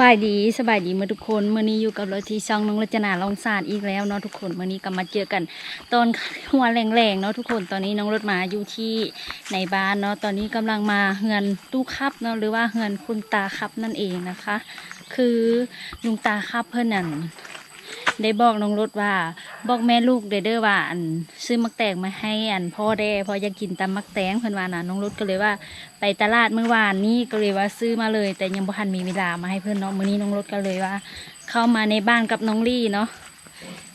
บายดีสบายดีเมื่อทุกคนเมื่อนี้อยู่กับเราที่ช่องน้องรจนาลองศาสตร์อีกแล้วเนาะทุกคนเมื่อนี้กลับมาเจอกัน ตอนหัวแรงๆเนาะทุกคนตอนนี้น้องรถมาอยู่ที่ในบ้านเนาะตอนนี้กำลังมาเฮือนตู้คับเนาะหรือว่าเฮือนคุณตาครับนั่นเองนะคะ คือลุงตาครับเพื่อนนั่น ได้บอกน้องรถว่า บอกแม่ลูกเด้อเด้อว่าอันซื้อมักแตงมาให้อันพ่อแด้พออยากกินตำมักแตงเพื่อนว่านะน้องรถก็เลยว่า ไปตลาดเมื่อวานนี้ก็เลยว่าซื้อมาเลย แต่ยังบ่ทันมีเวลามาให้เพื่อนเนาะมื้อนี้น้องรถก็เลยว่า เข้ามาในบ้านกับน้องลี่เนาะ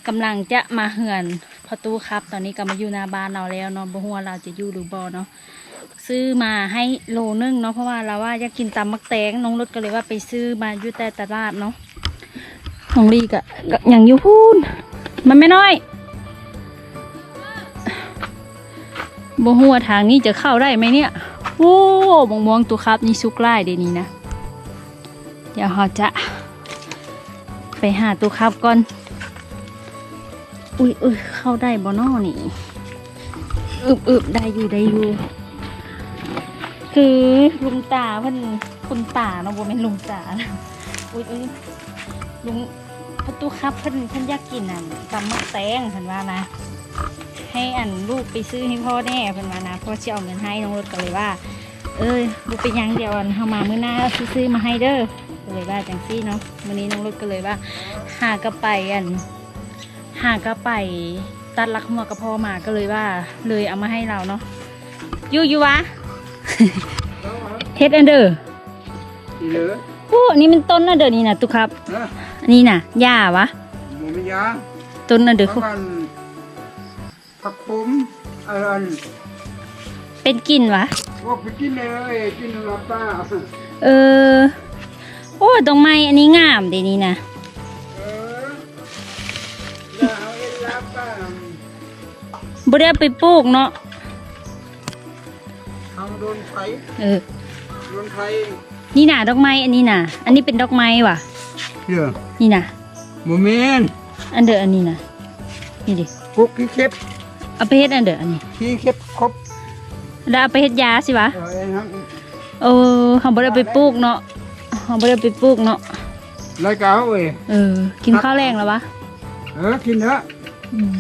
กำลังจะมาเหือนพอตู้ครับ ตอนนี้ก็มาอยู่หน้าบ้านเราแล้วเนาะบ่ฮู้ว่าเราจะอยู่หรือบ่เนาะซื้อมาให้โลนึงเนาะเพราะว่าเราว่าอยากกินตำมักแตงน้องรถก็เลยว่าไปซื้อมาอยู่แต่ตลาดเนาะ น้องลีก็ก็ยังอยู่พูนมันไม่น้อยบ่ฮู้ว่าทางนี้จะเข้าได้ไหมเนี่ย โอ้มองมองตัวครับนี่ซุกไล่เดี๋ยวนี้นะ เดี๋ยวเราจะ ไปหาตัวครับก่อน อุ้ยอุ้ยเข้าได้บ่นอนี่อึบอึบได้อยู่ได้อยู่ คือลุงตาเพิ่นคุณตาเนาะบ่แม่นลุงตานะอุ้ยอุ้ยลุง ประตูครับเพิ่นเพิ่นอยากกินอันตำมักแตงเพิ่นว่านะ ให้อันลูกไปซื้อให้พ่อแน่เพิ่นว่านะพ่อสิเอาเงินให้น้องรถก็เลยว่า เอ้ยบุเป็นหยังเดียวอันเฮามามื้อหน้าสิซื้อมาให้เด้อก็เลยว่าจังซี่เนาะมื้อนี้น้องรถก็เลยว่า หากระไปอัน หากระไปตัดลักหัวกระพอมาก็เลยว่า เลยเอามาให้เราเนาะอยู่อยู่วะเฮ็ดอันเดอร์อีเหลือโอ้อันนี้มันต้นอันเดอร์นี่นะตุกครับนะ อันนี้น่ะหญ้าวะหมูไม่ยาต้นอันเดอร์เพราะมันผักขมอะไรอันเป็นกลิ่นวะพวกไปกินเลยกินลาป้าเออ โอ้ตรงไม้อันนี้งามเดนี่นะเออแล้วเอาเอ็นลาป้าบ่ได้เอาไปปลูกเนาะทางโดนไฟเออ โดนไฟนี่น่ะดอกไม้อันนี้น่ะ อันนี้เป็นดอกไม้ว่ะ เดี๋ยวนี่น่ะหมูเมนอันเดอร์อันนี้น่ะนี่ดิกุ๊กขี้เข็บเอาไปเฮ็ดอันเดอร์อันนี้ขี้เข็บครบแล้วเอาไปเฮ็ดยาสิวะเออไอ้นั่นเออเขาบ่ได้เอาไปปลูกเนาะเขาบ่ได้เอาไปปลูกเนาะรายการเว้ยเออ กินข้าวแรงแล้ววะเออกินเถอะอืม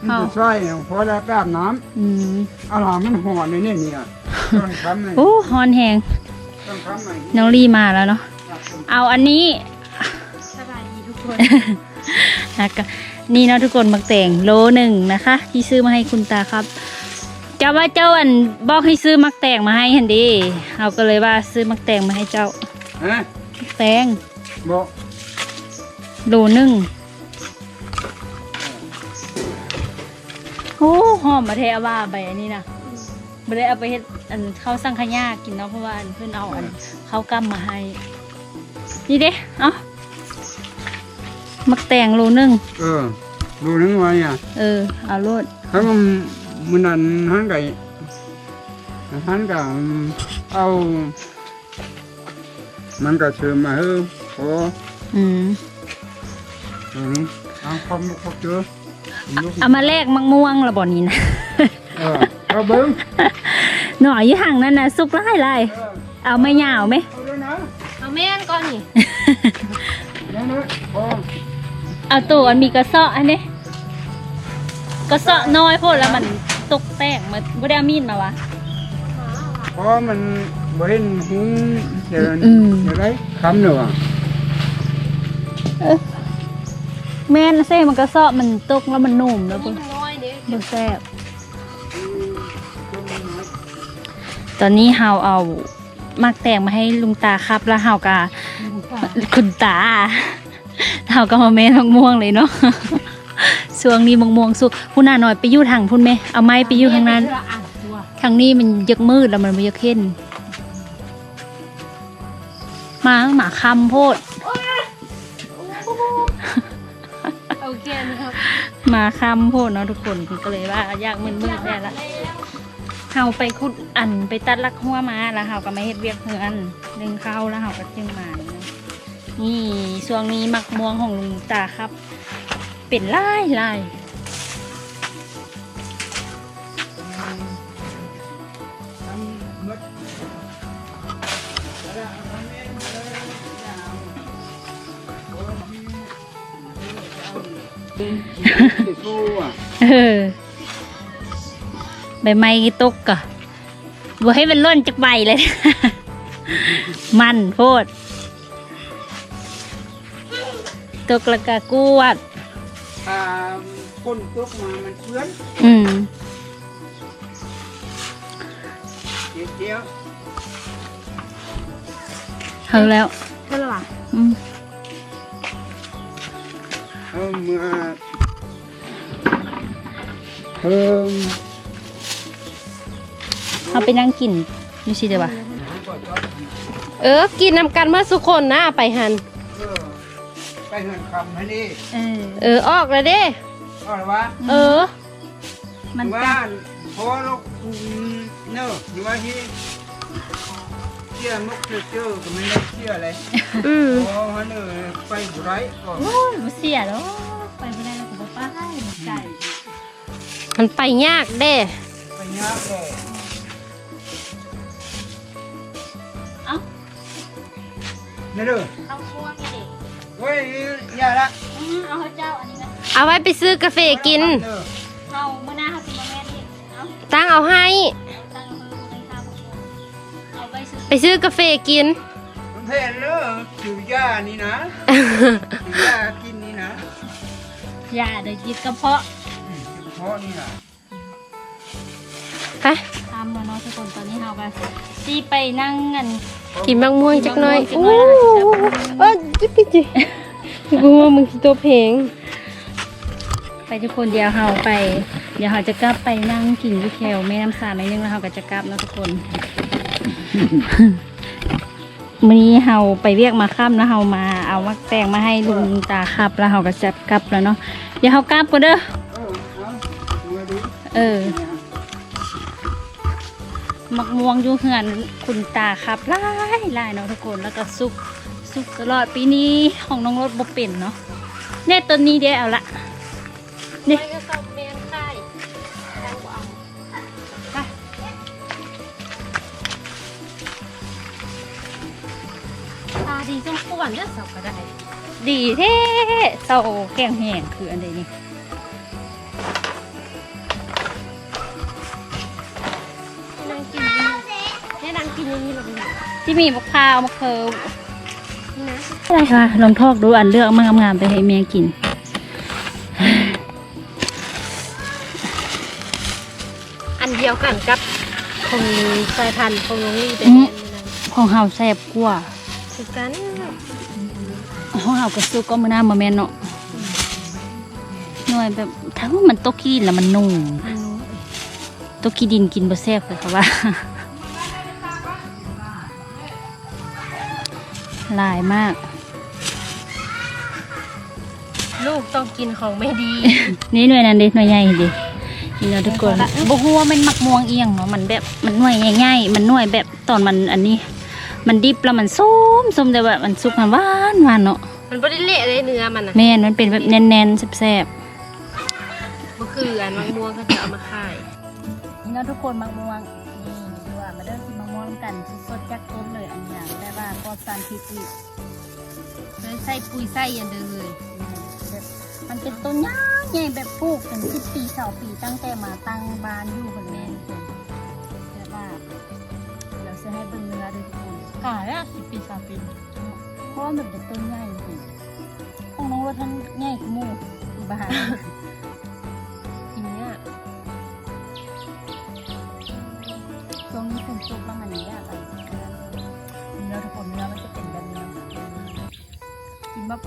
มันเอาจะใส่พอได้แป๊บน้อืมำอาหารมันหอนเลยเนี่ยเนี่ยต้องทำเลยโอ้ฮอนแหงต้องทำเลยน้องลี่มาแล้วเนาะเอาอันนี้สบายดีทุก คนนะก็นี่เนาะทุกคนมักแต่งโลหนึ่งนะคะ ที่ซื้อมาให้คุณตาครับเจ้าว่าเจ้าอันบอกให้ซื้อมักแต่งมาให้เห็นดีเอาก็เลยว่าซื้อมักแต่งมาให้เจ้าฮะมักแตงบอกโลหนึ่งโอ้หอมมาเทอาว่าใบอันนี้นะไม่ได้เอาไปเฮ็ดอันข้าวสังขยากินเนาะเพราะว่าอันเพื่อนเอาอันข้าวกล้ำมาให้นี่เด้เอา มักแตงโลหนึ่งเออดูนึงไว้อะเออเอาโลดถ้ามันมันนั่นหันไก่หันกับเอา มันก็เชื่อมาเฮ้อโอ้อืมอืมเอาความลูกเขาเจอลูกเอามาแลกมังม่วงละบ่นี้นะเออเอาเบิ้งหน่อยอยู่ห่างนั่นนะสุกไล่ไล่เออเอาไม่ยาวไหมเอาด้วยนะเอาแม่นก่อนนี่นั่น เลยพอเอาตัวอันมีกระเซาะอันนี้กระเซาะน้อยโพดแล้วมันตกแตกมันบ่ได้เอามีดมาวะพอมันบ่เห็นหุงเดินอืม เดี๋ยวไรคำหนึ่งอะแม่นเซ่มันกระเซาะมันตกแล้วมันนุ่มแล้วนี่บ่มันน้อยเด้บ่แซ่บตอนนี้เฮาเอามักแตงมาให้ลุงตาครับแล้วเฮากะคุณตา เฮาก็มาแม่นมะม่วงเลยเนาะช่วงนี้มะม่วงสุกพุ่นน่าหน่อยไปอยู่ทางพุ่นไหมเอาไม้ไปอยู่ทางนั้นเวลอ่านตัวทางนี้มันยักมืดแล้วมันไม่ยักเข้นหมาหมาคำโพดโอเคนะครับหมาคำโพดเนาะทุกคนก็เลยว่าอยากมืดมืดๆได้ละเฮาไปขุดอันไปตัดลักหัวมาแล้วเฮาก็มาเฮ็ดเวียกเฮือนดึงเข้าแล้วเฮาก็จึงมา นี่ช่วงนี้มักม่วงของลุงตาครับ เป็นลายลายใบไม้ตกกะบัวให้มันล่นจากใบเลย มันโพด กแล้วก็กวดถ้าก้นตกมามันเพื่อนอืมเจียวเจียวเฮาแล้วเท่าไหร่อืมเออเมื่อเพิ่มเอาไปนั่งกินอยู่สิเดี๋ยววะเออ กินนำกันเมื่อสุคนนะไปหันเออ ไปเหินคำให้ดิเออเออออกเลยเด้ เอาละวะเออ มันว่าจะพอเราคุมเนอะอยู่ว่าที่เชื่อมุกเชื่อเจอก็ไม่ได้เชื่ออะไรอืมพอฮันเออไปบุไรก็โอ้ยบ่เสียแล้วไปไม่ได้แล้วผมบอกป้าให้มันไก่มันไปยากเด้ ไปยากเลยเอ้านี่เด้อ เอาช่วงนี้ดิ เว้ยอย่าละอืมเอาให้เจ้าอันนี้นะเอาไว้ไปซื้อกาแฟกินเด้อเอาเมื่อหน้าเขาสิมาแม่นี่เอาตั้งเอาให้ตั้งเอามือให้ข้าวผมเอาไปซื้อไปซื้อกาแฟกิน มันเพลนเลยถือยานี่นะถือยากินนี่นะยาเดี๋ยวจิตกระเพาะอืมเฉพาะนี่นะไป ทำแล้วเนาะทุกคนตอนนี้เราไปซีไปนั่งกัน กินบางม่วงจักหน่อยกินบางม่วงจักหน่อยเออจิบจิกูว่ามึงคิดตัวเพลงไปทุกคนเดียวเราไป เดี๋ยวเราจะกลับไปนั่งกินอยูแควแม่น้ำสาในอยนึงแล้วเราก็จะกลับเนาะทุกคนมื้อนี้เราไปเรียกมาค่ำนะเรามาเอามักแตงมาให้ลุงตาครับ แล้วเราก็จะกลับแล้วเนาะเดี๋ยวเรากลับกันเด้อเออเอา มาดูเออมักม่วงอยู่เหือนคุณตาครับหลายหลายเนาะทุกคนแล้วก็สุกสุกตลอดปีนี้ของน้องรถบ่เป็นเนาะเนี่ยต้นนี้เดี๋ยวเอาละนี่ไปก็ต้องเมนไข่ตาดีจังปวนเด้อสับก็ได้ ดีแท้เศร้าแกงแห้งคืออันใดนี่ให้น ที่มีมะพร้าวมะเขือนี่นะอะไรคะลองทอกดูอันเลือกมางามๆไปให้เมียกินอันเดียวกันกับของสายพันธุ์ของน้องลี่เป็นอืมแม่นของเฮาแซ่บกว่าคือกันของเฮาก็สุกก็มื้อหน้ามาแม่นเนาะหน่วยแบบถ้าว่ามันตกขี้ดินแล้วมันนุ่มตกขี้ดินกินบ่แซ่บเลยค่ะว่า หลายมาก ลูกต้องกินของไม่ดี นี่หน่วยนั้นเด็หน่วยใหญ่เดินี่เนาะทุกคนบ่ฮู้ว่ามันมักม่วงเอียงเนาะมันแบบมันหน่วยใหญ่ๆมันหน่วยแบบตอนมันอันนี้ มันดิบแล้วมันส้มส้มแต่ว่ามันสุกมันหวานหวานเนาะมันไม่ได้เละเลยเนื้อมันนะแม่นมันเป็นแบบแน่นๆแซ่บก็คืออันมะม่วงก็จะเอามาขายๆนี่เนาะทุกคนมักม่วงนี่ดูว่ามาเด้อกินมักม่วงกันสดๆจากต้นเลยอันอย่างได้ ว่าปลอดสารพิษอีกเลยใส่ปุ๋ยใส่ยันเดินเลยแบบมันเป็นต้นใหญ่ใหญ่แบบปลูกถึงสิบปีสาปีตั้งแต่มาตั้งบ้านอยู่คนแม่นคนแบบว่าเราจะให้เบิ่งเนื้อด้วยทุกคนขายอะสิบปีสามปีเพราะว่ามันเป็นต้นใหญ่จริงของน้องรถท่านใหญ่กว่าหมู่อยู่บ้านทีเนี้ยช่วงนี้ฝนตกแล้วมันยากไปเนื้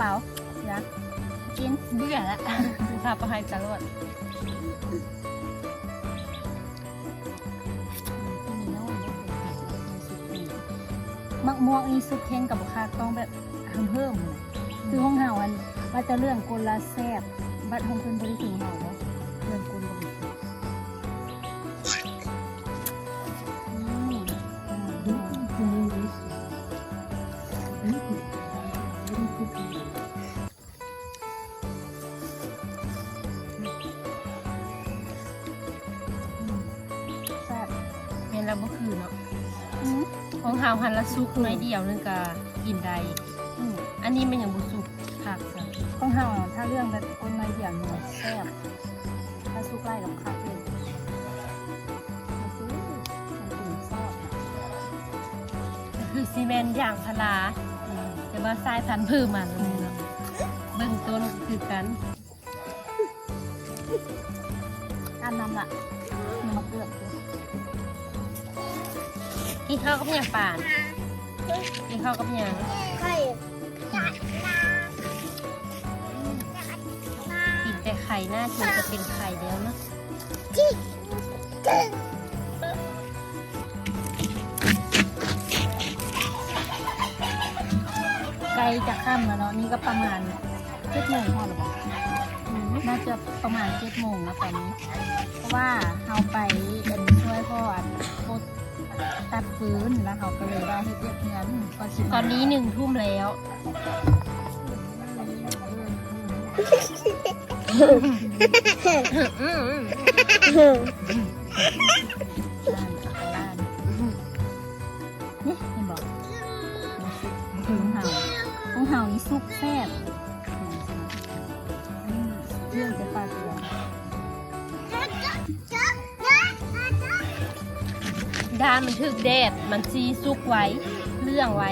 เปล่าอยากกินเบื่อละคือพาไปให้ตลอดมักม่วงอีสุดเทงกับบุคาต้องแบบเพิ่มเพิ่ม คือห้องเฮาอันว่าจะเรื่องกลละแซบบัดห้องเพิ่นบริสุทธิ์เฮาเนาะ แซ่บเห็นแล้วเมื่อคืนเนาะอืมของหาวหันละซุกน้อยเดียวนึงก็กินได้อืมอันนี้มันยังบุสุกผักซะอต้องเห่าถ้าเรื่องแบบคนในเดียวเนี่ยแซ่บถ้าซุกไล่กับข้าวเลยมันคือมันถึงชอบคือซีเมนต์อย่างพลาอืม แต่ว่าทรายพันธุ์พืชมันเลยเนาะเบื้องต้นคือกันอันนั้นล่ะมันเกลือบกินข้าวกับอย่างป่านกินข้าวกับอย่างกินแต่ไข่หน้าทีจะเป็นไข่แล้วเนาะ กลจะข้ามแล้วเนาะนี่ก็ประมาณเจ็ดโมงพอหรือเปล่าน่าจะประมาณเจ็ดโมงแล้วตอนนี้ เพราะว่าเราไปเป็นช่วยพ่ออันโคตรตัดฟื้นแล้วเขาก็เลยได้ให้เรียกเงินก็ชิมตอนนี้หนึ่งทุ่มแล้ว ซุปแซ่บเรื่องจะปลาเสือดานมันถึกแดด มันซีซุกไว้ เรื่องไว้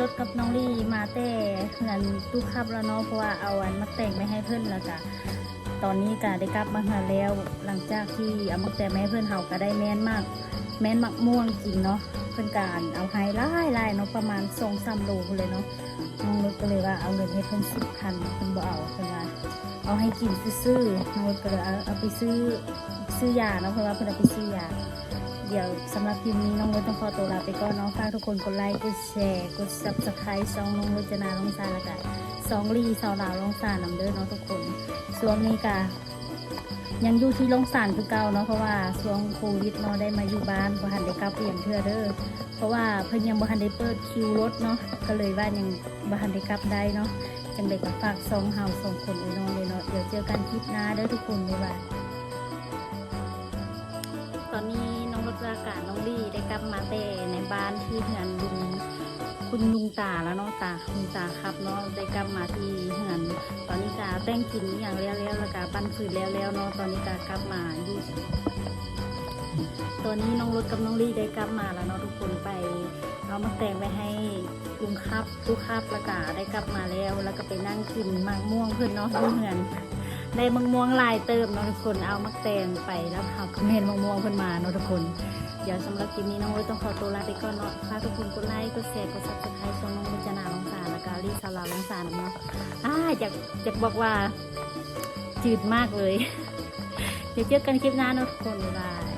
รถกับน้องลี่มาแต่เงินตู้ขับแล้วเนาะเพราะว่าเอาอันมักแต่งไม่ให้เพื่อนแล้วจ้ะตอนนี้ก็ได้กลับมาหาแล้ว หลังจากที่เอามักแต่งไม่ให้เพื่อนเฮาก็ได้แม่นมาก แม่นมักม่วงจริงเนาะเพื่อนการเอาให้ไล่ไล่เนาะประมาณสองสามโลเลยเนาะน้องรถก็เลยว่าเอาเงินให้เพื่อนสิบพันเพื่อนบ่เอาเพื่อนว่าเอาให้กินซื่อๆน้องรถก็เลยเอาไปซื้อซื้อยาเนาะเพราะว่าเพื่อนเอาไปซื้อยา เดี๋ยวสำหรับคลิปนี้น้องรถต้องขอตัวลาไปก่อนเนาะฝากทุกคนกดไลค์กดแชร์กด subscribe ซองน้องรจนาลงซาแล้วกันซองลีสาวลาวลงซานนำเด้อเนาะทุกคนส่วนนี้กะยังอยู่ที่ลงซานคือเก่าเนาะเพราะว่าช่วงโควิดเนาะได้มาอยู่บ้านบ่ทันได้กลับเปลี่ยนเทื่อเด้อเพราะว่าเพิ่นยังบ่ทันได้เปิดคิวรถเนาะก็เลยว่ายังบ่ทันได้กลับได้เนาะจังไดก็ฝากซองเฮาสองคนไว้เนาะเลยเนาะเดี๋ยวเจอกันคลิปหน้าเด้อทุกคนบ๊ายบายตอนนี้ อากาน้องลี่ได้กลับมาแต่ในบ้านที่เฮือนลุงคุณลุงตาแล้วเนาะตาลุงตาครับเนาะได้กลับมาที่เฮือนตอนนี้กาแต่งกินอย่างแล้วแล้วแล้วกาปั้นฟืนแล้วแล้วเนาะตอนนี้กากลับมาอยู่ตอนนี้น้องรถกับน้องลี่ได้กลับมาแล้วเนาะทุกคนไปเอามาแต่งไปให้ลุงครับลูกครับแล้วกาได้กลับมาแล้ว แล้วก็ไปนั่งกินมะม่วงเพื่อนเนาะที่เฮือน ได้มะม่วงลายเติมเนาะทุกคนเอามักแตงไปแล้วหาคอมเมนมะม่วงขึ้นมาเนาะทุกคนเดี๋ยวสำหรับคลิปนี้น้องโอ้ยต้องขอตัวลาไปก่อนเนาะฝากทุกคนกดไลค์กดแชร์กดซับสไครต์ช่องน้องมุจนาลงสารและกาลีสาวลาลงสารเนาะอ่าอยากอยากบอกว่าจืดมากเลย เดี๋ยวเจอกันคลิปหน้าเนาะทุกคนบ๊ายบาย